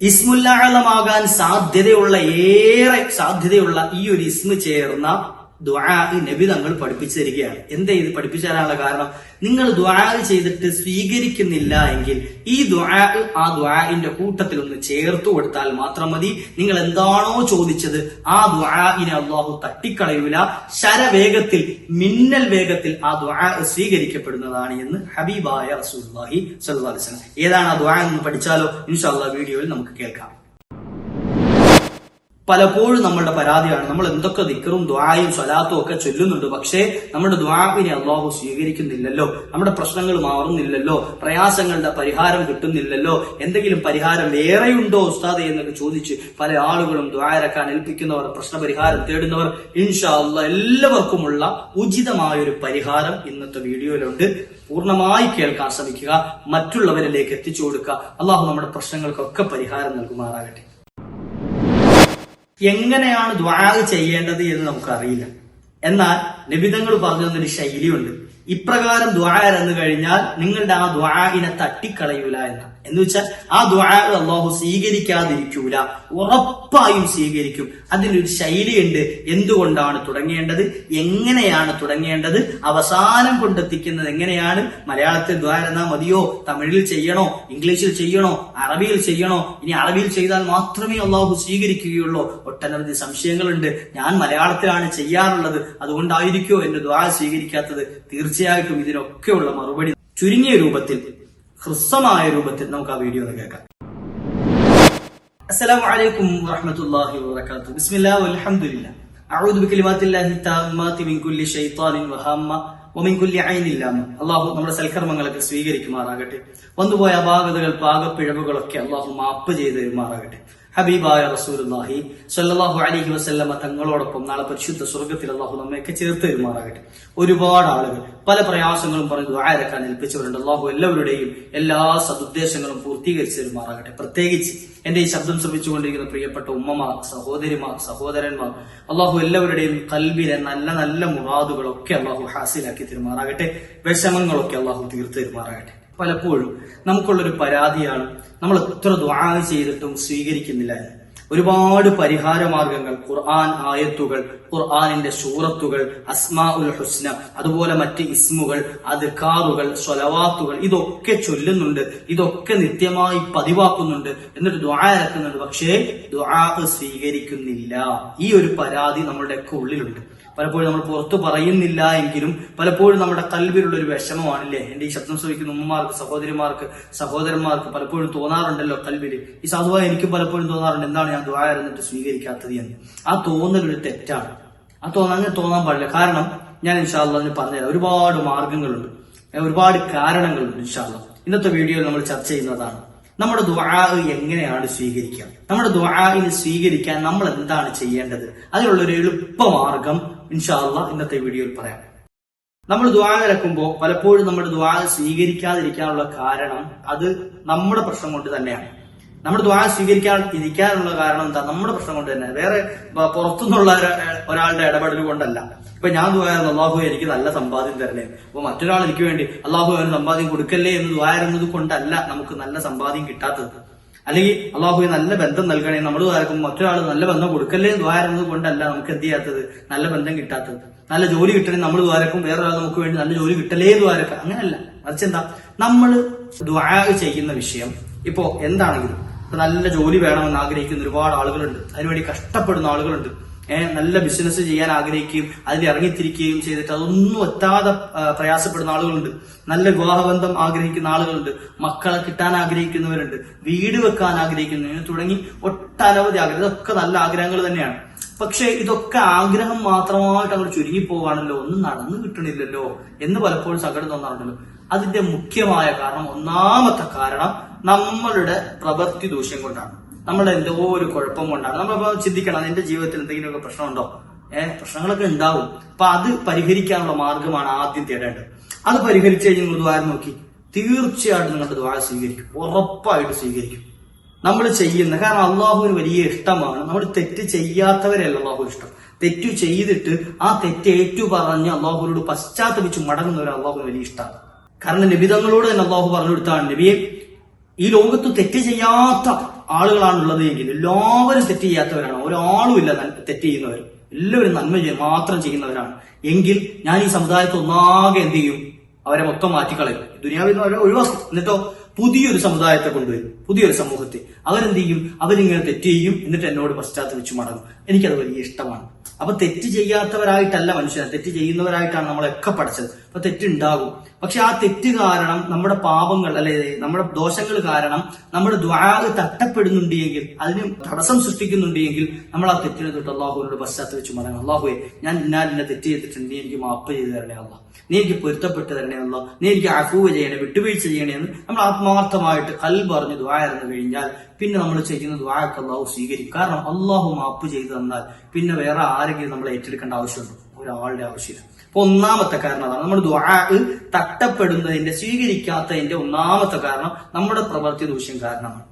ഇസ്മുല്ലാളമാകാൻ സാധ്യതയുള്ള ഏറെ സാധ്യതയുള്ള ഈ ഒരു ഇസ്മു ചേർന്ന ദ്വാ നബി തങ്ങൾ പഠിപ്പിച്ചു തരികയാണ് എന്താ ഇത് പഠിപ്പിച്ചു തരാനുള്ള കാരണം? നിങ്ങൾ ദ്വാ ചെയ്തിട്ട് സ്വീകരിക്കുന്നില്ല എങ്കിൽ ഈ ദ്വാ ആ ദ്വാഇന്റെ കൂട്ടത്തിൽ ഒന്ന് ചേർത്തു കൊടുത്താൽ മാത്രം മതി. നിങ്ങൾ എന്താണോ ചോദിച്ചത് ആ ദ്വാഇനെ അള്ളാഹു തട്ടിക്കളയൂല. ശരവേഗത്തിൽ മിന്നൽ വേഗത്തിൽ ആ ദ്വാ സ്വീകരിക്കപ്പെടുന്നതാണ് എന്ന് ഹബീബായ റസൂൽ അലൈഹി ഏതാണ് ആ ദ്വാ എന്ന് പഠിച്ചാലോ? ഇൻഷാല്ല വീഡിയോയിൽ നമുക്ക് കേൾക്കാം. പലപ്പോഴും നമ്മളുടെ പരാതിയാണ്. നമ്മൾ എന്തൊക്കെ ദിക്കറും ദ്വായും സ്വലാത്തും ഒക്കെ ചൊല്ലുന്നുണ്ട് പക്ഷേ നമ്മുടെ ദ്വാവിനെ അള്ളാഹു സ്വീകരിക്കുന്നില്ലല്ലോ. നമ്മുടെ പ്രശ്നങ്ങൾ മാറുന്നില്ലല്ലോ. പ്രയാസങ്ങളുടെ പരിഹാരം കിട്ടുന്നില്ലല്ലോ. എന്തെങ്കിലും പരിഹാരം വേറെയുണ്ടോ ഉസ്താദ് എന്നൊക്കെ ചോദിച്ച് പല ആളുകളും ദ്വാരക്കാൻ ഏൽപ്പിക്കുന്നവർ പ്രശ്നപരിഹാരം തേടുന്നവർ ഇൻഷാ അള്ളാ എല്ലാവർക്കുമുള്ള ഉചിതമായ ഒരു പരിഹാരം ഇന്നത്തെ വീഡിയോയിലുണ്ട്. പൂർണമായി കേൾക്കാൻ ശ്രമിക്കുക മറ്റുള്ളവരിലേക്ക് എത്തിച്ചു കൊടുക്കുക. അള്ളാഹു നമ്മുടെ പ്രശ്നങ്ങൾക്കൊക്കെ പരിഹാരം നൽകുമാറാകട്ടെ. എങ്ങനെയാണ് ദ്വാ ചെയ്യേണ്ടത് എന്ന് നമുക്കറിയില്ല. എന്നാൽ നിബിതങ്ങൾ പറഞ്ഞു തന്നൊരു ശൈലിയുണ്ട്. ഇപ്രകാരം ദ്വാ എന്ന് കഴിഞ്ഞാൽ നിങ്ങളുടെ ആ ദ്വാഇനെ തട്ടിക്കളയൂല എന്ന എന്ന് വെച്ചാൽ ആ ദുആ അള്ളാഹു സ്വീകരിക്കാതിരിക്കൂല. ഉറപ്പായും സ്വീകരിക്കും. അതിനൊരു ശൈലിയുണ്ട്. എന്തുകൊണ്ടാണ് തുടങ്ങേണ്ടത്? എങ്ങനെയാണ് തുടങ്ങേണ്ടത്? അവസാനം കൊണ്ടെത്തിക്കുന്നത് എങ്ങനെയാണ്? മലയാളത്തിൽ ദ്വാര എന്നാ മതിയോ? തമിഴിൽ ചെയ്യണോ? ഇംഗ്ലീഷിൽ ചെയ്യണോ? അറബിയിൽ ചെയ്യണോ? ഇനി അറബിയിൽ ചെയ്താൽ മാത്രമേ അള്ളാഹു സ്വീകരിക്കുകയുള്ളൂ. ഒട്ടനവധി സംശയങ്ങളുണ്ട്. ഞാൻ മലയാളത്തിലാണ് ചെയ്യാറുള്ളത്. അതുകൊണ്ടായിരിക്കോ എന്റെ ദ്വാര സ്വീകരിക്കാത്തത്? തീർച്ചയായിട്ടും ഇതിനൊക്കെയുള്ള മറുപടി. ചുരുങ്ങിയ രൂപത്തിൽ ഹ്രസ്വമായ രൂപത്തിൽ നമുക്ക് ആ വീഡിയോ ഒന്ന് കേൾക്കാം. അസ്സലാമു അലൈക്കും വറഹ്മത്തുള്ളാഹി വബറകാതുഹു. ബിസ്മില്ലാഹി വൽഹംദുലില്ലാഹ് അഊദു ബികലിമാത്തില്ലാഹി തആമ്മാതി മിൻ കുല്ലി ശൈത്താനിൻ വഹാമ്മ ഒമിൻ കുല്ലി അയിനില്ലാമ അള്ളാഹു നമ്മുടെ സൽക്കർമ്മങ്ങളൊക്കെ സ്വീകരിക്കുമാറാകട്ടെ. വന്നുപോയ അപാകതകൾ പാകപ്പിഴവുകളൊക്കെ അള്ളാഹു മാപ്പ് ചെയ്ത് തരുമാറാകട്ടെ. ഹബീബായ റസൂലുള്ളാഹി സ്വല്ലല്ലാഹു അലൈഹി വസല്ലമ തങ്ങളോടൊപ്പം നാളെ പരിശുദ്ധ സ്വർഗത്തിൽ അള്ളാഹു നമ്മയൊക്കെ ചേർത്ത് തരുമാറാകട്ടെ. ഒരുപാട് ആളുകൾ പല പ്രയാസങ്ങളും പറഞ്ഞ് ദ്വാരക്കാൻ ഏൽപ്പിച്ചവരുണ്ട്. അള്ളാഹു എല്ലാവരുടെയും എല്ലാ സദുദ്ദേശങ്ങളും പൂർത്തീകരിച്ച് തരുമാറാകട്ടെ. പ്രത്യേകിച്ച് എന്റെ ഈ ശബ്ദം ശ്രമിച്ചുകൊണ്ടിരിക്കുന്ന പ്രിയപ്പെട്ട ഉമ്മമാർ സഹോദരിമാർ സഹോദരന്മാർ അള്ളാഹു എല്ലാവരുടെയും കൽബിലെ നല്ല നല്ല മുറാദുകളൊക്കെ അള്ളാഹു ഹാസിലാക്കി തരുമാറാകട്ടെ. വിഷമങ്ങളൊക്കെ അള്ളാഹു തീർത്തു തരുമാറാകട്ടെ. പലപ്പോഴും നമുക്കുള്ളൊരു പരാതിയാണ്. നമ്മൾ എത്ര ദ്വാ ചെയ്തിട്ടും സ്വീകരിക്കുന്നില്ല. ഒരുപാട് പരിഹാര മാർഗങ്ങൾ ഖുർആൻ ആയത്തുകൾ ഖുർആാനിന്റെ സൂറത്തുകൾ അസ്മാ ഉൽ ഹുസ്ന അതുപോലെ മറ്റ് ഇസ്മുകൾ അദ്കാറുകൾ സ്വലവാത്തുകൾ ഇതൊക്കെ ചൊല്ലുന്നുണ്ട് ഇതൊക്കെ നിത്യമായി പതിവാക്കുന്നുണ്ട് എന്നിട്ട് ദ്വാ ഇറക്കുന്നുണ്ട്. പക്ഷേ ദ്വാ സ്വീകരിക്കുന്നില്ല. ഈ ഒരു പരാതി നമ്മളുടെയൊക്കെ ഉള്ളിലുണ്ട്. പലപ്പോഴും നമ്മൾ പുറത്തു പറയുന്നില്ല എങ്കിലും പലപ്പോഴും നമ്മുടെ കൽവിലുള്ള ഒരു വിഷമമാണല്ലേ? എന്റെ ഈ ശബ്ദം ശ്രമിക്കുന്ന ഉമ്മമാർക്ക് സഹോദരിമാർക്ക് സഹോദരന്മാർക്ക് പലപ്പോഴും തോന്നാറുണ്ടല്ലോ കൽവിൽ. ഈ സാധുവ എനിക്ക് പലപ്പോഴും തോന്നാറുണ്ട്. എന്താണ് ഞാൻ എന്നിട്ട് സ്വീകരിക്കാത്തത് എന്ന്? ആ തോന്നൽ ഒരു തെറ്റാണ്. ആ തോന്നാൻ അങ്ങനെ തോന്നാൻ പാടില്ല. കാരണം ഞാൻ ഇൻഷാല്ല അതിന് പറഞ്ഞുതരാം. ഒരുപാട് മാർഗങ്ങളുണ്ട്. ഒരുപാട് കാരണങ്ങളുണ്ട് ഇൻഷാല്ല ഇന്നത്തെ വീഡിയോയിൽ നമ്മൾ ചർച്ച ചെയ്യുന്നതാണ്. നമ്മുടെ ദുആ എങ്ങനെയാണ് സ്വീകരിക്കുക? നമ്മുടെ ദുആഇന് സ്വീകരിക്കാൻ നമ്മൾ എന്താണ് ചെയ്യേണ്ടത്? അതിനുള്ള ഒരു എളുപ്പമാർഗം ഇൻഷാല്ല ഇന്നത്തെ വീഡിയോയിൽ പറയാം. നമ്മൾ ദ്വാ കിടക്കുമ്പോൾ പലപ്പോഴും നമ്മുടെ ദ്വാ സ്വീകരിക്കാതിരിക്കാനുള്ള കാരണം അത് നമ്മുടെ പ്രശ്നം കൊണ്ട് തന്നെയാണ്. നമ്മൾ ദ്വാ സ്വീകരിക്കാൻ ഇരിക്കാനുള്ള കാരണം എന്താ? നമ്മുടെ പ്രശ്നം കൊണ്ട് തന്നെ. വേറെ പുറത്തുനിന്നുള്ള ഒരാളുടെ ഇടപെടൽ കൊണ്ടല്ല. ഇപ്പൊ ഞാൻ ദ്വാരുന്നു അള്ളാഹു എനിക്ക് നല്ല സമ്പാദ്യം തരണേ. അപ്പൊ മറ്റൊരാൾ എനിക്ക് വേണ്ടി അള്ളാഹു അവന് സമ്പാദ്യം കൊടുക്കല്ലേ എന്ന് ദ്വാരുന്നത് കൊണ്ടല്ല നമുക്ക് നല്ല സമ്പാദ്യം കിട്ടാത്തത്. അല്ലെങ്കിൽ അള്ളാഹു നല്ല ബന്ധം നൽകണേ. നമ്മൾ ആർക്കും മറ്റൊരാൾ നല്ല ബന്ധം കൊടുക്കല്ലേ ദ്വാരുന്നത് കൊണ്ടല്ല നമുക്ക് എന്ത് ചെയ്യാത്തത്? നല്ല ബന്ധം കിട്ടാത്തത്. നല്ല ജോലി കിട്ടണേ നമ്മൾ ദ്വാരക്കും വേറൊരാൾ നമുക്ക് വേണ്ടി നല്ല ജോലി കിട്ടലേ ദ്വാരക്ക. അങ്ങനല്ല. മറിച്ച് എന്താ? നമ്മൾ ദ്വാര ചെയ്യുന്ന വിഷയം ഇപ്പോ എന്താണെങ്കിലും ഇപ്പൊ നല്ല ജോലി വേണമെന്ന് ആഗ്രഹിക്കുന്ന ഒരുപാട് ആളുകളുണ്ട്. അതിനുവേണ്ടി കഷ്ടപ്പെടുന്ന ആളുകളുണ്ട്. നല്ല ബിസിനസ് ചെയ്യാൻ ആഗ്രഹിക്കുകയും അതിൽ ഇറങ്ങിത്തിരിക്കുകയും ചെയ്തിട്ട് അതൊന്നും എത്താതെ പ്രയാസപ്പെടുന്ന ആളുകളുണ്ട്. നല്ല വിവാഹബന്ധം ആഗ്രഹിക്കുന്ന ആളുകളുണ്ട്. മക്കളെ കിട്ടാൻ ആഗ്രഹിക്കുന്നവരുണ്ട്. വീട് വെക്കാൻ ആഗ്രഹിക്കുന്നവർ തുടങ്ങി ഒട്ടനവധി ആഗ്രഹം. ഇതൊക്കെ നല്ല ആഗ്രഹങ്ങൾ തന്നെയാണ്. പക്ഷേ ഇതൊക്കെ ആഗ്രഹം മാത്രമായിട്ട് അങ്ങോട്ട് ചുരുങ്ങി പോവാണല്ലോ. ഒന്നും നടന്നു കിട്ടണില്ലല്ലോ എന്ന് പലപ്പോഴും സങ്കടം തോന്നാറുണ്ടല്ലോ. അതിന്റെ മുഖ്യമായ കാരണം ഒന്നാമത്തെ കാരണം നമ്മളുടെ പ്രവൃത്തി ദൂഷ്യം കൊണ്ടാണ്. നമ്മുടെ എന്തോ ഒരു കുഴപ്പം കൊണ്ടാണ്. നമ്മളിപ്പോ ചിന്തിക്കണം എന്റെ ജീവിതത്തിൽ എന്തെങ്കിലുമൊക്കെ പ്രശ്നമുണ്ടോ? ഏഹ് പ്രശ്നങ്ങളൊക്കെ ഉണ്ടാവും. അപ്പൊ അത് പരിഹരിക്കാനുള്ള മാർഗമാണ് ആദ്യം തേടേണ്ടത്. അത് പരിഹരിച്ചു കഴിഞ്ഞ് നിങ്ങൾ ദ്വാരം നോക്കി. തീർച്ചയായിട്ടും നിങ്ങളുടെ ദ്വാര സ്വീകരിക്കും. ഉറപ്പായിട്ട് സ്വീകരിക്കും. നമ്മൾ ചെയ്യുന്ന കാരണം അള്ളാഹുവിന് വലിയ ഇഷ്ടമാണ്. നമ്മൾ തെറ്റ് ചെയ്യാത്തവരല്ല അള്ളാഹു ഇഷ്ടം. തെറ്റു ചെയ്തിട്ട് ആ തെറ്റ് ഏറ്റു പറഞ്ഞ് അള്ളാഹുവിനോട് പശ്ചാത്തപിച്ച് മടങ്ങുന്നവർ അള്ളാഹുവിന് വലിയ ഇഷ്ടമാണ്. കാരണം നബിതങ്ങളോട് തന്നെ അള്ളാഹു പറഞ്ഞു കൊടുത്താണ് നബിയെ ഈ ലോകത്ത് തെറ്റ് ചെയ്യാത്ത ആളുകളാണുള്ളത് എങ്കിൽ എല്ലാവരും തെറ്റ് ചെയ്യാത്തവരാണ്. ഒരാളും ഇല്ല തെറ്റ് ചെയ്യുന്നവർ. എല്ലാവരും നന്മ മാത്രം ചെയ്യുന്നവരാണ്. എങ്കിൽ ഞാൻ ഈ സമുദായത്തെ ഒന്നാകെ എന്ത് ചെയ്യും? അവരെ മൊത്തം മാറ്റിക്കളയും. ദുനിയാവിൽ നിന്ന് അവരെ ഒഴിവാക്കും. എന്നിട്ടോ പുതിയൊരു സമുദായത്തെ കൊണ്ടുവരും. പുതിയൊരു സമൂഹത്തെ. അവരെന്ത് ചെയ്യും? അവരിങ്ങനെ തെറ്റ് ചെയ്യും. എന്നിട്ട് എന്നോട് പശ്ചാത്തലിച്ചു മടങ്ങും. എനിക്കത് വലിയ ഇഷ്ടമാണ്. അപ്പൊ തെറ്റ് ചെയ്യാത്തവരായിട്ടല്ല മനുഷ്യൻ. തെറ്റ് ചെയ്യുന്നവരായിട്ടാണ് നമ്മളൊക്കെ പഠിച്ചത്. അപ്പൊ തെറ്റുണ്ടാകും. പക്ഷെ ആ തെറ്റ് കാരണം നമ്മുടെ പാപങ്ങൾ അല്ലെ നമ്മുടെ ദോഷങ്ങൾ കാരണം നമ്മുടെ ദ്വാര തട്ടപ്പെടുന്നുണ്ട് എങ്കിൽ അതിന് തടസ്സം സൃഷ്ടിക്കുന്നുണ്ട് എങ്കിൽ നമ്മൾ ആ തെറ്റിനെ തൊട്ട് അള്ളാഹുവിനോട് പശ്ചാത്തലിച്ചു പറയണം അള്ളാഹുവെ ഞാൻ ഇന്നാലിന്നെ തെറ്റ് ചെയ്തിട്ടുണ്ട്. എനിക്ക് മാപ്പ് ചെയ്തു തരണേ അല്ല നീ എനിക്ക് പൊരുത്തപ്പെട്ട് തരണേ അല്ല നീ എനിക്ക് അഫൂവ് ചെയ്യണേ വിട്ടുവീഴ്ച ചെയ്യണേ എന്ന് നമ്മൾ ആത്മാർത്ഥമായിട്ട് കൽ പറഞ്ഞ് ദ്വാരന്ന് കഴിഞ്ഞാൽ പിന്നെ നമ്മൾ ചെയ്യുന്ന ദ്വാരക്ക് അള്ളാഹു സ്വീകരിക്കും. കാരണം അള്ളാഹു മാപ്പ് ചെയ്തു തന്നാൽ പിന്നെ വേറെ ആരെങ്കിലും നമ്മൾ ഏറ്റെടുക്കേണ്ട ആവശ്യമുണ്ടോ? ഒരാളുടെ ആവശ്യമില്ല അപ്പൊ ഒന്നാമത്തെ കാരണം അതാണ്. നമ്മൾ തട്ടപ്പെടുന്നതിന്റെ സ്വീകരിക്കാത്തതിന്റെ ഒന്നാമത്തെ കാരണം നമ്മുടെ പ്രവൃത്തി ദൂഷ്യം കാരണമാണ്.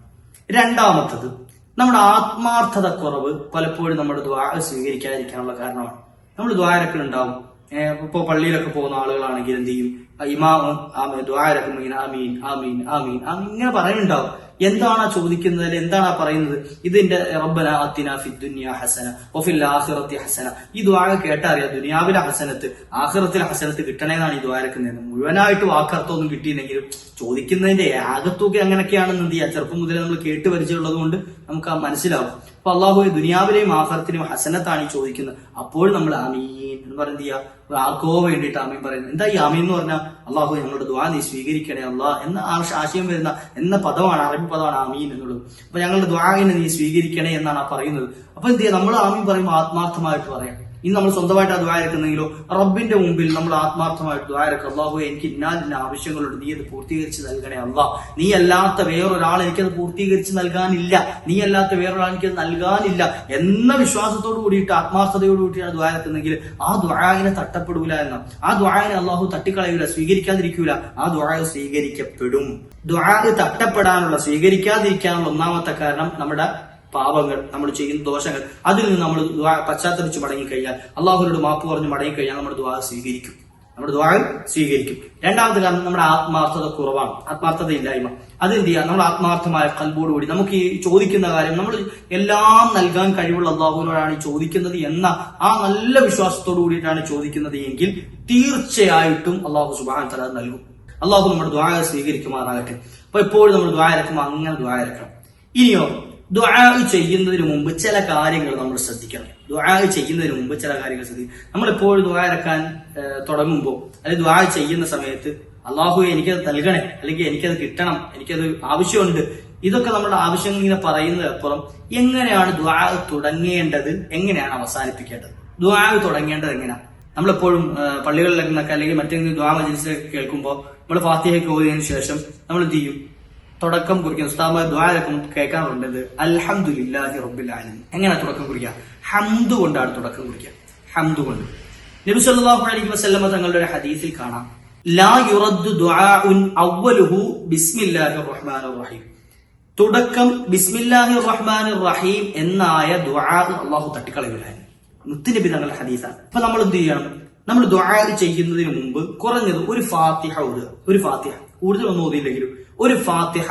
രണ്ടാമത്തത് നമ്മുടെ ആത്മാർത്ഥത കുറവ് പലപ്പോഴും നമ്മുടെ ദ്വാ സ്വീകരിക്കാതിരിക്കാനുള്ള കാരണമാണ്. നമ്മൾ ദ്വാരക്കൾ ഉണ്ടാവും. ഇപ്പോൾ പള്ളിയിലൊക്കെ പോകുന്ന ആളുകളാണെങ്കിൽ എന്ത് ചെയ്യും? ഇമാമ് ആമീൻ ദ്വാരക്കും ഇങ്ങനെ ആമീൻ ആമീൻ ആമീൻ. ആമീൻ പറയുന്നുണ്ടാവും. എന്താണ് ആ ചോദിക്കുന്നത് എന്താണ് ആ പറയുന്നത്? ഇതിന്റെ റബ്ബന അത്തിന ഫിദ്ദുനിയ ഹസന ഒഫിൽ ആഖിറത്തി ഹസന. ഈ ദ്വാര കേട്ടറിയാം. ദുനിയാവിലെ ഹസനത്ത് ആഖിറത്തിലെ ഹസനത്ത് കിട്ടണേന്നാണ് ഈ ദ്വാരക്കുന്നത് മുഴുവനായിട്ട് വാക്കർത്ഥമൊന്നും കിട്ടിയില്ലെങ്കിലും ചോദിക്കുന്നതിന്റെ ആകത്തുക അങ്ങനെയൊക്കെയാണെന്ന് ചെയ്യാം? ചെറുപ്പം മുതലേ നമ്മൾ കേട്ട് പരിചയമുള്ളത് കൊണ്ട് നമുക്ക് ആ മനസ്സിലാവും. അപ്പൊ അള്ളാഹു ദുനിയാവിലെയും ആഹാരത്തിനും ഹസനത്താണ് ഈ ചോദിക്കുന്നത്. അപ്പോൾ നമ്മൾ അമീൻ എന്ന് പറയുന്നത് ആർക്കോ വേണ്ടിയിട്ട് ആമീൻ പറയുന്നത് എന്താ ഈ ആമീൻ എന്ന് പറഞ്ഞാൽ അള്ളാഹു ഞങ്ങളുടെ ദ്വാ നീ സ്വീകരിക്കണേ അള്ളാഹ് എന്ന ആശ- ആശയം വരുന്ന എന്ന പദമാണ് അറബി പദമാണ് ആമീൻ എന്നുള്ളത്. അപ്പൊ ഞങ്ങളുടെ ദ്വാവിനെ നീ സ്വീകരിക്കണേ എന്നാണ് പറയുന്നത്. അപ്പൊ എന്ത് ചെയ്യാം? നമ്മൾ ആമീൻ പറയുമ്പോൾ ആത്മാർത്ഥമായിട്ട് പറയാം. ഇനി നമ്മൾ സ്വന്തമായിട്ട് ആ ദ്വാരക്കുന്നെങ്കിലോ റബ്ബിന്റെ മുമ്പിൽ നമ്മൾ ആത്മാർത്ഥമായിട്ട് ദ്വാരക്ക് അള്ളാഹു എനിക്ക് ഇന്നാലിന്റെ ആവശ്യങ്ങളുണ്ട്. നീ അത് പൂർത്തീകരിച്ച് നൽകണേ അള്ളാ നീ അല്ലാത്ത വേറൊരാൾ എനിക്കത് പൂർത്തീകരിച്ച് നൽകാനില്ല. നീ അല്ലാത്ത വേറൊരാൾ എനിക്കത് നൽകാനില്ല. എന്ന വിശ്വാസത്തോട് കൂടിയിട്ട് ആത്മാർത്ഥതയോട് കൂടിയിട്ട് ആ ദ്വാരക്കുന്നെങ്കിൽ ആ ദ്വായനെ തട്ടപ്പെടൂല എന്ന. ആ ദ്വായനെ അള്ളാഹു തട്ടിക്കളയൂല സ്വീകരിക്കാതിരിക്കൂല. ആ ദ്വായ സ്വീകരിക്കപ്പെടും. ദ്വായ തട്ടപ്പെടാനുള്ള സ്വീകരിക്കാതിരിക്കാനുള്ള ഒന്നാമത്തെ കാരണം നമ്മുടെ പാപങ്ങൾ നമ്മൾ ചെയ്യുന്ന ദോഷങ്ങൾ അതിൽ നിന്ന് നമ്മൾ പശ്ചാത്തലിച്ച് മടങ്ങിക്കഴിഞ്ഞാൽ അള്ളാഹുനോട് മാപ്പ് പറഞ്ഞ് മടങ്ങിക്കഴിഞ്ഞാൽ നമ്മുടെ ദ്വാ സ്വീകരിക്കും. നമ്മുടെ ദ്വാ സ്വീകരിക്കും. രണ്ടാമത്തെ കാരണം നമ്മുടെ ആത്മാർത്ഥത കുറവാണ്. ആത്മാർത്ഥത ഇല്ലായ്മ. അതെന്ത് ചെയ്യുക നമ്മൾ ആത്മാർത്ഥമായ കൽബോടുകൂടി നമുക്ക് ഈ ചോദിക്കുന്ന കാര്യം നമ്മൾ എല്ലാം നൽകാൻ കഴിവുള്ള അള്ളാഹുവിനോടാണ് ചോദിക്കുന്നത് എന്ന ആ നല്ല വിശ്വാസത്തോടു കൂടിയിട്ടാണ് ചോദിക്കുന്നത് എങ്കിൽ തീർച്ചയായിട്ടും അള്ളാഹു സുബാൻ തല നൽകും. അള്ളാഹു നമ്മുടെ ദ്വാര സ്വീകരിക്കുമാറാകട്ടെ. അപ്പൊ എപ്പോഴും നമ്മൾ ദ്വാരക്കുമ്പോൾ അങ്ങനെ ദ്വാരക്കണം ഇനിയോ ദ്വാ ചെയ്യുന്നതിന് മുമ്പ് ചില കാര്യങ്ങൾ നമ്മൾ ശ്രദ്ധിക്കണം. ദുആ ചെയ്യുന്നതിന് മുമ്പ് ചില കാര്യങ്ങൾ ശ്രദ്ധിക്കണം. നമ്മൾ ദുആ ദ്വാരക്കാൻ തുടങ്ങുമ്പോൾ അല്ലെങ്കിൽ ദുആ ചെയ്യുന്ന സമയത്ത് അള്ളാഹു എനിക്കത് നൽകണേ അല്ലെങ്കിൽ എനിക്കത് കിട്ടണം എനിക്കത് ആവശ്യമുണ്ട് ഇതൊക്കെ നമ്മുടെ ആവശ്യങ്ങൾ ഇങ്ങനെ പറയുന്നതിനപ്പുറം എങ്ങനെയാണ് ദുആ തുടങ്ങേണ്ടത് എങ്ങനെയാണ് അവസാനിപ്പിക്കേണ്ടത്? ദുആ തുടങ്ങേണ്ടത് എങ്ങനെയാണ് നമ്മളെപ്പോഴും പള്ളികളിലൊക്കെ അല്ലെങ്കിൽ മറ്റെങ്കിലും ദ്വാ മജിലിസിലൊക്കെ കേൾക്കുമ്പോൾ നമ്മൾ ഫാത്തിഹയ്ക്ക് ഓതിയതിനു ശേഷം നമ്മൾ എന്ത് ചെയ്യും? തുടക്കം കുറിക്കും. ഉസ്താദ് ദ്വാരക്കം കേൾക്കാറുണ്ട് അൽഹംദുലില്ലാഹി റബ്ബിൽ ആലമീൻ. എങ്ങനെ തുടക്കം കുറിക്കുക? ഹംദ് കൊണ്ടാണ് തുടക്കം കുറിക്കുക. ഹംദ് കൊണ്ട്. നബി സല്ലല്ലാഹു അലൈഹി വസല്ലമ തങ്ങളുടെ ഒരു ഹദീസിൽ കാണാം. ലാ യുറദ്ദു ദുആഉൻ അവ്വലുഹു ബിസ്മില്ലാഹിർ റഹീം. തുടക്കം ബിസ്മില്ലാഹി റഹ്മാനിർ റഹീം എന്നായ ദുആ അള്ളാഹു തട്ടിക്കളയുകയാണ്. മുത്തുനബി തങ്ങളുടെ ഹദീസാണ്. അപ്പൊ നമ്മൾ എന്ത് ചെയ്യണം? നമ്മൾ ദുആ ചെയ്യുന്നതിന് മുമ്പ് കുറഞ്ഞത് ഒരു ഫാത്തിഹ ഒരു ഫാത്തിഹ. കൂടുതൽ ഒന്നും ഓതിയില്ലെങ്കിലും. ഒരു ഫാത്തിഹ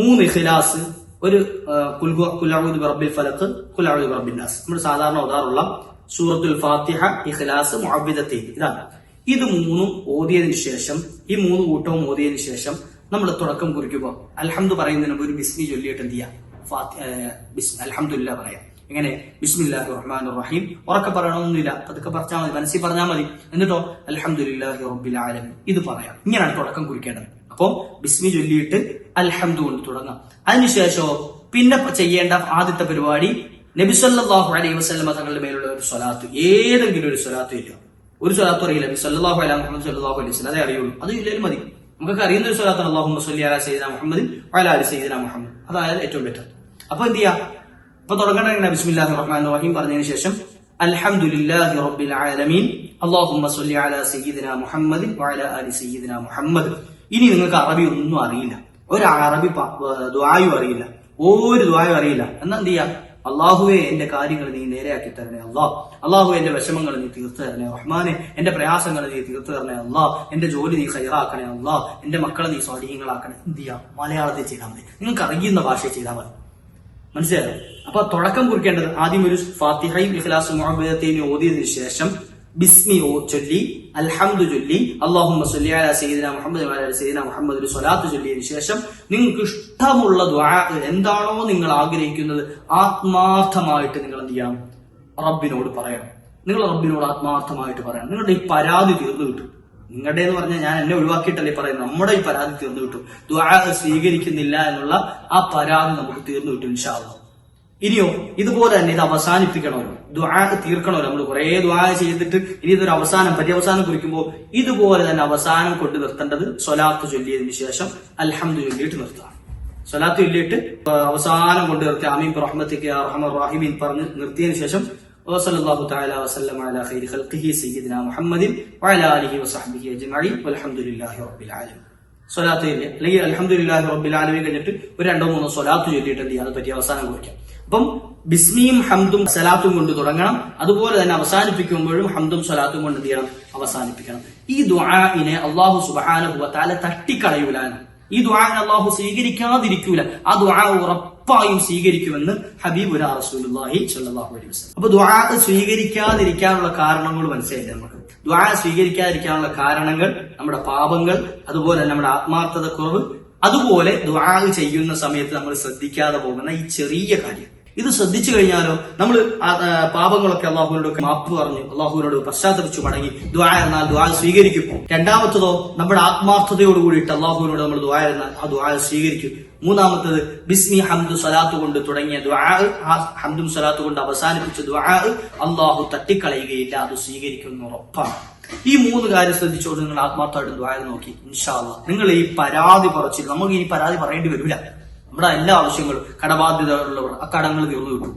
മൂന്ന് ഇഖിലാസ് ഒരു കുലാവുദ് ബറബിൽ ഫലത്ത് കുലാവുദ് ബറബിൻ നാസ്. നമ്മൾ സാധാരണ ഓതാറുള്ള സൂറത്തുൽ ഫാത്തിഹ ഇഖ്ലാസ് മുഹബിദത്തെ ഇതാണ്. ഇത് മൂന്നും ഓതിയതിന് ശേഷം ഈ മൂന്ന് കൂട്ടവും ഓതിയതിനു ശേഷം നമ്മൾ തുടക്കം കുറിക്കുമ്പോൾ അൽഹംദു പറയുന്നതിന് ഒരു ബിസ്മി ചൊല്ലിയിട്ട് എന്ത് ചെയ്യാം? അൽഹംദുലില്ല പറയാം. എങ്ങനെ ബിസ്മില്ലാഹി റഹ്മാൻ റഹീം ഉറക്കെ പറയണമെന്നില്ല അതൊക്കെ പറഞ്ഞാൽ മതി. മനസ്സിൽ പറഞ്ഞാൽ മതി. എന്നിട്ടോ അൽഹംദുലില്ലാഹി റബ്ബിൽ ആലമീൻ. ഇത് പറയാം. ഇങ്ങനെയാണ് തുടക്കം കുറിക്കേണ്ടത്. അപ്പോ ബിസ്മി ചൊല്ലിയിട്ട് അൽഹംദു കൊണ്ട് തുടങ്ങാം. അതിനുശേഷം പിന്നെ ചെയ്യേണ്ട ആദ്യത്തെ പരിപാടി നബിസല്ലാഹു അലൈഹി വസല്ലമ തങ്ങളുടെ മേലുള്ള ഒരു സ്വലാത്ത്. ഏതെങ്കിലും ഒരു സ്വലാത്ത് ഇല്ല ഒരു സ്വലാത്ത് അറിയില്ല. നബി സല്ലല്ലാഹു അലൈഹി മുഹമ്മദ് സല്ലാഹു അലൈഹി വസല്ലം. അതേ അറിയുള്ളൂ. അത് ഇല്ലെങ്കിലും മതി. നമുക്ക് അറിയുന്ന ഒരു സ്വലാത്താണ്. അള്ളാഹു സല്ലി അലാ സയ്യിദന മുഹമ്മദ് അലാ അലി സയ്യിദന മുഹമ്മദ്. അതായത് ഏറ്റവും ബെറ്റർ അപ്പൊ എന്ത് ചെയ്യാ? അപ്പൊ തുടങ്ങണ എങ്ങനെ റഹീം പറഞ്ഞതിന് ശേഷം അൽഹംദുലില്ലാഹി റബ്ബിൽ ആലമീൻ. അല്ലാഹുമ്മ സ്വല്ലി അലാ സയ്യിദിന മുഹമ്മദ് വഅല ആലി സയ്യിദിന മുഹമ്മദ്. ഇനി നിങ്ങൾക്ക് അറബി ഒന്നും അറിയില്ല. ഒരു അറബി ദ്വായും അറിയില്ല. ഒരു ദ്വായും അറിയില്ല. എന്നാ എന്ത് ചെയ്യാ? അള്ളാഹുവെ എന്റെ കാര്യങ്ങൾ നീ നേരെയാക്കി തരണേ അള്ളാഹ് അള്ളാഹു എന്റെ വിഷമങ്ങൾ നീ തീർത്തു തരണേ റഹ്മാനെ. എന്റെ പ്രയാസങ്ങൾ നീ തീർത്തു തരണേ അള്ളാഹ് എന്റെ ജോലി നീ ഹൈറാക്കണേ അള്ളാഹ് എന്റെ മക്കളെ നീ സ്വാധീനങ്ങളാക്കണേ എന്ത് ചെയ്യാം? മലയാളത്തിൽ ചെയ്താൽ മതി. നിങ്ങൾക്ക് അറിയുന്ന ഭാഷയിൽ ചെയ്താൽ മതി. മനസ്സിലായോ? അപ്പൊ തുടക്കം കുറിക്കേണ്ടത് ആദ്യം ഒരു ഫാത്തിഹയും ഇഖ്ലാസും മുഹമ്മദത്തെയും ഓതിയതിനു ശേഷം ബിസ്മി ഓ ചൊല്ലി അൽഹംദു ചൊല്ലി അള്ളാഹുമ്മ മുഹമ്മദ് സയ്യിദിന മുഹമ്മദ് ഒരു സ്വലാത്ത് ചൊല്ലിയതിനു ശേഷം നിങ്ങൾക്ക് ഇഷ്ടമുള്ള എന്താണോ നിങ്ങൾ ആഗ്രഹിക്കുന്നത് ആത്മാർത്ഥമായിട്ട് നിങ്ങൾ എന്ത് ചെയ്യണം? റബ്ബിനോട് പറയണം. നിങ്ങൾ റബ്ബിനോട് ആത്മാർത്ഥമായിട്ട് പറയണം. നിങ്ങളുടെ ഈ പരാതി തീർന്നു കിട്ടും. നിങ്ങളുടെ എന്ന് പറഞ്ഞാൽ ഞാൻ എന്നെ ഒഴിവാക്കിയിട്ടല്ലേ പറയുന്നത്. നമ്മുടെ ഈ പരാതി തീർന്നു കിട്ടും. ദുആ സ്വീകരിക്കുന്നില്ല എന്നുള്ള ആ പരാതി നമുക്ക് തീർന്നു കിട്ടും ഇൻഷാല്ല ഇനിയോ ഇതുപോലെ തന്നെ ഇത് അവസാനിപ്പിക്കണമല്ലോ. ദ്വാ തീർക്കണമല്ലോ. നമ്മൾ കുറെ ദ്വാ ചെയ്തിട്ട് ഇനി ഇതൊരു അവസാനം പര്യവസാനം കുറിക്കുമ്പോൾ ഇതുപോലെ തന്നെ അവസാനം കൊണ്ട് നിർത്തേണ്ടത് സ്വലാത്ത് ചൊല്ലിയതിനു ശേഷം അൽഹംദു ചൊല്ലിയിട്ട് നിർത്താം. സ്വലാത്ത് ചൊല്ലിയിട്ട് അവസാനം കൊണ്ട് നിർത്തി അമീൻ റഹ്മത്തിക്ക് റഹ്മ റാഹിമീൻ പറഞ്ഞ് നിർത്തിയതിനു ശേഷം وصلى الله تعالى وسلم على خير خلقه سيدنا محمد وعلى اله وصحبه اجمعين والحمد لله رب العالمين സ്വലാത്ത് ചൊല്ലുക അല്ലെങ്കിൽ അലഹമുല്ലാഹി റബ്ബിൽ ആലമീൻ കഴിഞ്ഞിട്ട് ഒരു രണ്ടോ മൂന്നോ സ്വലാത്ത് ചൊല്ലിയിട്ട് എന്ത് ചെയ്യാം അത് പറ്റി അവസാനം കുറിക്കാം അപ്പം ബിസ്മിയും ഹംദും സലാത്തും കൊണ്ട് തുടങ്ങണം അതുപോലെ തന്നെ അവസാനിപ്പിക്കുമ്പോഴും ഹംദും സ്വലാത്തും കൊണ്ട് എന്ത് ചെയ്യണം അവസാനിപ്പിക്കണം ഈ ദുആഇനെ അള്ളാഹു സുബ്ഹാനഹു വതആല തട്ടിക്കളയൂലാണ് ഈ ദുആഇനെ അള്ളാഹു സ്വീകരിക്കാതിരിക്കൂല ആ ദുആ ഉറപ്പായും സ്വീകരിക്കുമെന്ന് ഹബീബ് റസൂലുള്ളാഹി സ്വല്ലല്ലാഹു അലൈഹി അപ്പൊ ദ്വാ സ്വീകരിക്കാതിരിക്കാനുള്ള കാരണങ്ങൾ മനസ്സിലായില്ല നമുക്ക്? ദ്വാ സ്വീകരിക്കാതിരിക്കാനുള്ള കാരണങ്ങൾ നമ്മുടെ പാപങ്ങൾ അതുപോലെ നമ്മുടെ ആത്മാർത്ഥത കുറവ് അതുപോലെ ദ്വാ ചെയ്യുന്ന സമയത്ത് നമ്മൾ ശ്രദ്ധിക്കാതെ പോകുന്ന ഈ ചെറിയ കാര്യം. ഇത് ശ്രദ്ധിച്ചു കഴിഞ്ഞാലോ നമ്മൾ പാപങ്ങളൊക്കെ അള്ളാഹുവിനോട് മാപ്പ് പറഞ്ഞു. അള്ളാഹുവിനോട് പശ്ചാത്തപിച്ചു മടങ്ങി. ദ്വാ എന്നാൽ ദ്വാ സ്വീകരിക്കും. രണ്ടാമത്തതോ നമ്മുടെ ആത്മാർത്ഥതയോട് കൂടിയിട്ട് അള്ളാഹുവിനോട് നമ്മൾ ദ്വാ എന്നാൽ ആ ദ്വാ സ്വീകരിക്കും. മൂന്നാമത്തത് ബിസ്മി ഹംദു സലാത്ത് കൊണ്ട് തുടങ്ങിയ ദ്വാ ഹംദും സലാത്ത് കൊണ്ട് അവസാനിപ്പിച്ച ദ്വാ അള്ളാഹു തട്ടിക്കളയുകയില്ല. അത് സ്വീകരിക്കുന്ന ഉറപ്പാണ്. ഈ മൂന്ന് കാര്യം ശ്രദ്ധിച്ചുകൊണ്ട് നിങ്ങൾ ആത്മാർത്ഥമായിട്ട് ദ്വാര നോക്കി. ഇൻഷാല്ല നിങ്ങൾ ഈ പരാതി പറച്ചിൽ നമുക്ക് ഈ പരാതി പറയേണ്ടി വരില്ല നമ്മുടെ എല്ലാ ആവശ്യങ്ങളും കടബാധ്യത ഉള്ളവർ ആ കടങ്ങൾ തീർന്നു കിട്ടും.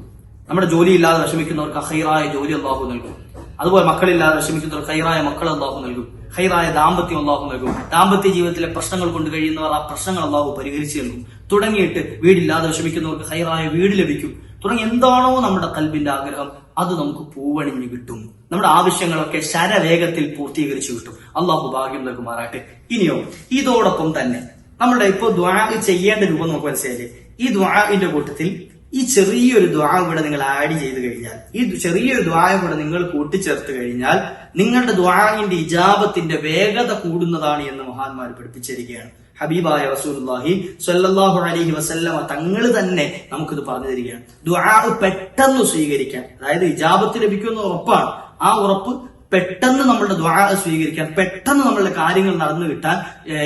നമ്മുടെ ജോലി ഇല്ലാതെ വിഷമിക്കുന്നവർക്ക് ഹൈറായ ജോലി അള്ളാഹു നൽകും. അതുപോലെ മക്കളില്ലാതെ വിഷമിക്കുന്നവർക്ക് ഹൈറായ മക്കൾ അള്ളാഹു നൽകും. ഹൈറായ ദാമ്പത്യം അള്ളാഹു നൽകും. ദാമ്പത്യ ജീവിതത്തിലെ പ്രശ്നങ്ങൾ കൊണ്ട് കഴിയുന്നവർ ആ പ്രശ്നങ്ങൾ അള്ളാഹു പരിഹരിച്ചു നൽകും തുടങ്ങിയിട്ട് വീടില്ലാതെ വിഷമിക്കുന്നവർക്ക് ഹൈറായ വീട് ലഭിക്കും. തുടങ്ങി എന്താണോ നമ്മുടെ കൽബിന്റെ ആഗ്രഹം അത് നമുക്ക് പൂവണിഞ്ഞു കിട്ടും. നമ്മുടെ ആവശ്യങ്ങളൊക്കെ ശരവേഗത്തിൽ പൂർത്തീകരിച്ചു കിട്ടും. അള്ളാഹു ഭാഗ്യം നൽകുമാറാട്ടെ ഇനിയോ ഇതോടൊപ്പം തന്നെ നമ്മുടെ ഇപ്പോൾ ദ്വാ ചെയ്യേണ്ട രൂപം നമുക്ക് മനസ്സിലായില്ലേ ഈ ദ്വാവിന്റെ കൂട്ടത്തിൽ ഈ ചെറിയൊരു ദ്വാ ഇവിടെ നിങ്ങൾ ആഡ് ചെയ്ത് കഴിഞ്ഞാൽ ഈ ചെറിയൊരു ദ്വാ ഇവിടെ നിങ്ങൾ കൂട്ടിച്ചേർത്ത് കഴിഞ്ഞാൽ നിങ്ങളുടെ ദ്വാവിന്റെ ഇജാബത്തിന്റെ വേഗത കൂടുന്നതാണ് എന്ന് മഹാന്മാർ പഠിപ്പിച്ചിരിക്കുകയാണ്. ഹബീബായ റസൂലുള്ളാഹി സ്വല്ലല്ലാഹു അലൈഹി വസല്ലമ തങ്ങൾ തന്നെ നമുക്കിത് പറഞ്ഞു തരികയാണ്. ദ്വാ പെട്ടെന്ന് സ്വീകരിക്കാൻ അതായത് ഇജാബത്ത് ലഭിക്കുന്ന ഉറപ്പാണ്. ആ ഉറപ്പ് പെട്ടെന്ന് നമ്മളുടെ ദ്വാ സ്വീകരിക്കാൻ പെട്ടെന്ന് നമ്മളുടെ കാര്യങ്ങൾ നടന്നു കിട്ടാൻ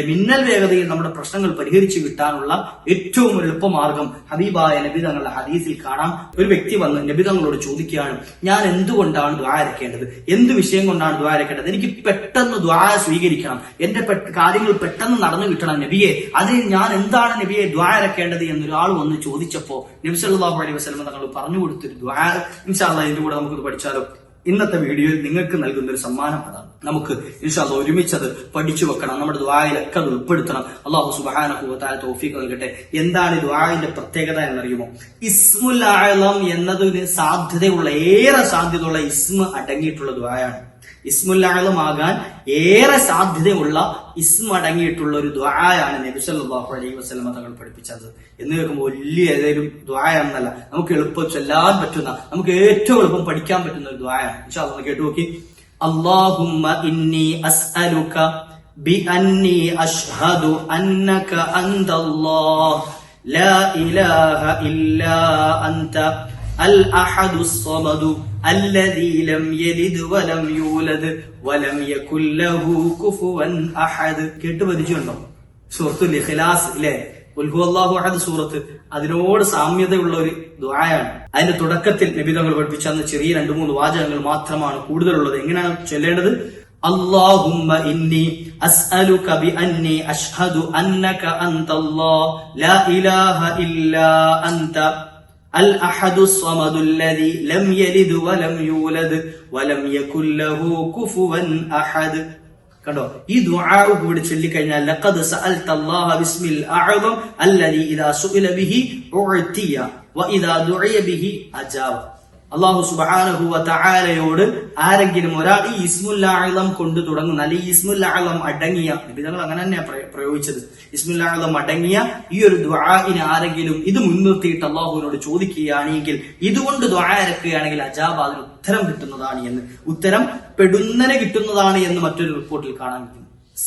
മിന്നൽ വേഗതയിൽ നമ്മുടെ പ്രശ്നങ്ങൾ പരിഹരിച്ചു കിട്ടാനുള്ള ഏറ്റവും എളുപ്പമാർഗം ഹബീബായ നബി തങ്ങളുടെ ഹദീസിൽ കാണാം. ഒരു വ്യക്തി വന്ന് നബി തങ്ങളോട് ചോദിക്കുകയാണ് ഞാൻ എന്തുകൊണ്ടാണ് ദ്വാ അരക്കേണ്ടത്? എന്ത് വിഷയം കൊണ്ടാണ് ദ്വാ എനിക്ക് പെട്ടെന്ന് ദ്വാ സ്വീകരിക്കണം. എന്റെ കാര്യങ്ങൾ പെട്ടെന്ന് നടന്നു കിട്ടണം നബിയെ. അതിൽ ഞാൻ എന്താണ് നബിയെ ദ്വാ അരക്കേണ്ടത്? എന്നൊരാൾ വന്ന് ചോദിച്ചപ്പോ നബി സല്ലല്ലാഹു അലൈഹി വസ്ലം തങ്ങൾ പറഞ്ഞു കൊടുത്തൊരു ദ്വാ ഇൻഷാല്ല ഇതിന്റെ കൂടെ നമുക്കിത് പഠിച്ചാലോ? ഇന്നത്തെ വീഡിയോയിൽ നിങ്ങൾക്ക് നൽകുന്ന ഒരു സമ്മാനം അതാണ്. നമുക്ക് ഇൻഷാല്ല ഒരുമിച്ചത് പഠിച്ചു വെക്കണം. നമ്മുടെ ദ്വായിലൊക്കെ അത് ഉൾപ്പെടുത്തണം. അള്ളാഹു സുബാനഹുബത്തായ തോഫീക്ക് നൽകട്ടെ. എന്താണ് ഈ ദ്വായിന്റെ പ്രത്യേകത എന്നറിയുമോ? ഇസ്മുൽ എന്നതിന് സാധ്യതയുള്ള ഏറെ സാധ്യതയുള്ള ഇസ്മ അടങ്ങിയിട്ടുള്ള ദ്വായാണ് ഇസ്മുല്ലാളുമാകാൻ ഏറെ സാധ്യതയുള്ള ഇസ്മ അടങ്ങിയിട്ടുള്ള ഒരു ദ്വായാണ് നബിസല്ലാഹു അലൈഹി വസ്ലമ തങ്ങൾ പഠിപ്പിച്ചത്. എന്ന് കേൾക്കുമ്പോൾ വലിയ ഏതെങ്കിലും ദ്വായാണെന്നല്ല നമുക്ക് എളുപ്പം ചൊല്ലാൻ പറ്റുന്ന നമുക്ക് ഏറ്റവും എളുപ്പം പഠിക്കാൻ പറ്റുന്ന ഒരു ദ്വായാണ് പക്ഷെ അതൊന്ന് കേട്ടു നോക്കി. അള്ളാഹുമ്മ ഇന്നി അസ്അലുക ബി അന്നി അഷ്ഹദു അന്നക അന്തല്ലാഹ് ലാ ഇലാഹ ഇല്ലാ അൻത. അൽ അഹദുസ് സമദു. الذي لم يلد ولم يولد ولم يكن له كفوا أحد കേട്ട് പരിചയമുണ്ടോ സൂറത്തുൽ ഇഖ്ലാസ് ഇല്ലേ ഉൽഹു അല്ലാഹു അഹദ് സൂറത്ത് അതിനോട് സാമ്യതയുള്ള ഒരു ദുആയാണ് അതിന്റെ തുടക്കത്തിൽ നബി തങ്ങൾ പഠിപ്പിച്ച അന്ന് ചെറിയ രണ്ട് മൂന്ന് വാചകങ്ങൾ മാത്രമാണ് കൂടുതലുള്ളത് എങ്ങനെയാണ് ചൊല്ലേണ്ടത് اللهم إني أسألك بأني أشهد أنك أنت الله لا إله إلا أنت അൽ അഹദു ലം യലിദ് വലം യൂലദ് വലം യകുല്ലഹു കുഫുവൻ അഹദ്. കണ്ടോ? ഈ ദുആ ഇവിടെ ചൊല്ലിക്കഴിഞ്ഞാൽ ലഖദ് സഅൽത അല്ലാഹ ബിസ്മിൽ അഅദം അല്ലദി ഇദാ സുഇല ബിഹി ഉഅതിയ വ ഇദാ ബിഹി അജാബ അള്ളാഹു സുബാനഹുവ ആരെങ്കിലും ഒരാൾ ഈ ഇസ്മുല്ലാളം കൊണ്ട് തുടങ്ങുന്ന അല്ലെങ്കിൽ ഇസ്മുല്ലാളം അടങ്ങിയ വിധങ്ങൾ അങ്ങനെ തന്നെയാണ് പ്രയ- പ്രയോഗിച്ചത്. ഇസ്മുല്ലാളം അടങ്ങിയ ഈ ഒരു ദ്വാഇന് ആരെങ്കിലും ഇത് മുൻനിർത്തിയിട്ട് അള്ളാഹുവിനോട് ചോദിക്കുകയാണെങ്കിൽ ഇതുകൊണ്ട് ദ്വായരക്കുകയാണെങ്കിൽ അജാബ് അതിന് ഉത്തരം കിട്ടുന്നതാണ് എന്ന് ഉത്തരം പെടുന്നനെ കിട്ടുന്നതാണ് എന്ന് മറ്റൊരു റിപ്പോർട്ടിൽ കാണാൻ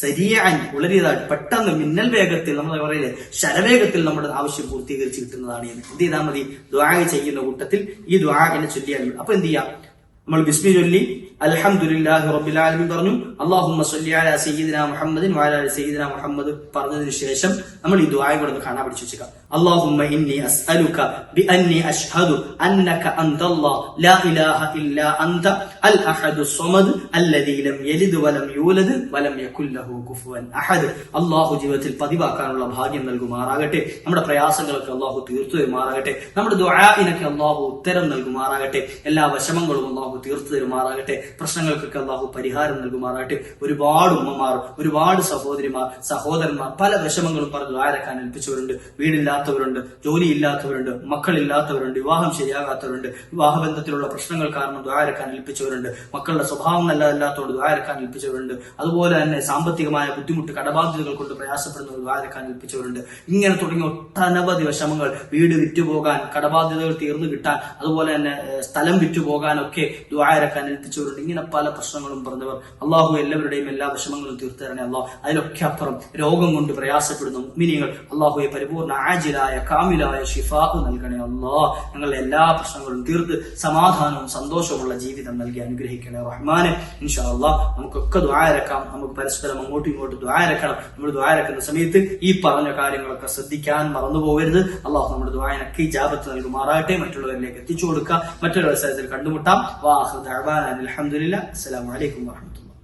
സരിയാൻ ഉളരിയതായിട്ട് പെട്ടെന്ന് മിന്നൽ വേഗത്തിൽ നമ്മൾ പറയില്ലേ ശരവേഗത്തിൽ നമ്മുടെ ആവശ്യം പൂർത്തീകരിച്ച് കിട്ടുന്നതാണ് എന്ന്. എന്ത് ചെയ്താൽ മതി? ദ്വാ ചെയ്യുന്ന കൂട്ടത്തിൽ ഈ ദ്വാ ചൊല്ലിയാൽ. അപ്പൊ എന്ത് ചെയ്യാം? നമ്മൾ ബിസ്മി ചൊല്ലി അൽഹംദുലില്ലാഹി റബ്ബിൽ ആലമീൻ പറഞ്ഞു അല്ലാഹുമ്മ സ്വല്ലി അലാ മുഹമ്മദിൻ വഅലാ അലി സയ്യിദിന മുഹമ്മദ് പറഞ്ഞതിന് ശേഷം നമ്മൾ ഈ ദ്വായ കൂടെ കാണാൻ പഠിച്ചു വെച്ചേക്കാം. അല്ലാഹുമ്മ ഇന്നി അസ്അലുക ബിഅന്നി അഷ്ഹദു അന്നക അൻതല്ലാഹ് ലാ ഇലാഹ ഇല്ലാ അൻത അൽ അഹദു സ്വമദ് അല്ലദീലം യലിദ് വലം യൂലദ് വലം യകുല്ലഹു ലഹു കുഫുവൻ അഹദ്. അല്ലാഹു ജീവിതത്തിൽ പതിവാക്കാനുള്ള ഭാഗ്യം നൽകുമാറാകട്ടെ. നമ്മുടെ പ്രയാസങ്ങളൊക്കെ അള്ളാഹു തീർത്തു തരുമാറാകട്ടെ. നമ്മുടെ ദുആഇനൊക്കെ അള്ളാഹു ഉത്തരം നൽകുമാറാകട്ടെ. എല്ലാ വശമങ്ങളും അള്ളാഹു തീർത്തു തരുമാറാകട്ടെ. പ്രശ്നങ്ങൾക്കൊക്കെ അള്ളാഹു പരിഹാരം നൽകുമാറാകട്ടെ. ഒരുപാട് ഉമ്മമാർ ഒരുപാട് സഹോദരിമാർ സഹോദരന്മാർ പല വിഷമങ്ങളും പറഞ്ഞ് ദ്വാരക്കാൻ ഏൽപ്പിച്ചവരുണ്ട്. വീടില്ലാത്തവരുണ്ട് ജോലിയില്ലാത്തവരുണ്ട് മക്കളില്ലാത്തവരുണ്ട് വിവാഹം ശരിയാകാത്തവരുണ്ട്. വിവാഹബന്ധത്തിലുള്ള പ്രശ്നങ്ങൾ കാരണം ദ്വാരക്കാൻ ഏൽപ്പിച്ചവരുണ്ട്. മക്കളുടെ സ്വഭാവം നല്ലതല്ലാത്തതുകൊണ്ട് ദ്വാരക്കാൻ ഏൽപ്പിച്ചവരുണ്ട് അതുപോലെ തന്നെ സാമ്പത്തികമായ ബുദ്ധിമുട്ട് കടബാധ്യതകൾ കൊണ്ട് പ്രയാസപ്പെടുന്നവർ ദ്വാരക്കാൻ ഏൽപ്പിച്ചവരുണ്ട് ഇങ്ങനെ തുടങ്ങിയ ഒട്ടനവധി വിഷമങ്ങൾ വീട് വിറ്റുപോകാൻ കടബാധ്യതകൾ തീർന്നു കിട്ടാൻ അതുപോലെ തന്നെ സ്ഥലം വിറ്റുപോകാനൊക്കെ ദ്വാരക്കാൻ ഏൽപ്പിച്ചവരുണ്ട് ഇങ്ങനെ പല പ്രശ്നങ്ങളും പറഞ്ഞവർ. അള്ളാഹു എല്ലാവരുടെയും എല്ലാ വിഷമങ്ങളും തീർത്തരണേ അള്ളാഹു അതിലൊക്കെ അപ്പുറം രോഗം കൊണ്ട് പ്രയാസപ്പെടുന്ന മിനികൾ അള്ളാഹുയെ പരിപൂർണ ആജിലായ കാമിലായ ഷിഫാഹു നൽകണേ അള്ളാഹ് ഞങ്ങളുടെ എല്ലാ പ്രശ്നങ്ങളും തീർത്ത് സമാധാനവും സന്തോഷവുമുള്ള ജീവിതം നൽകി അനുഗ്രഹിക്കണേ റഹ്മാനെ. ഇൻഷാ നമുക്കൊക്കെ ദ്വാരക്കാം നമുക്ക് പരസ്പരം അങ്ങോട്ടും ഇങ്ങോട്ടും ദ്വാരക്കണം നമ്മൾ ദ്വാരക്കുന്ന സമയത്ത് ഈ പറഞ്ഞ കാര്യങ്ങളൊക്കെ ശ്രദ്ധിക്കാൻ മറന്നു പോകരുത്. അള്ളാഹു നമ്മുടെ ദ്വായനൊക്കെ ജാപത്ത് നൽകുമാറാകട്ടെ. മറ്റുള്ളവരിലേക്ക് എത്തിച്ചു കൊടുക്കുക. മറ്റൊരു അവസരത്തിൽ കണ്ടുമുട്ടാം. അലഹമുല്ല അസ്സലാമു അലൈക്കും വാഹമത്തുള്ള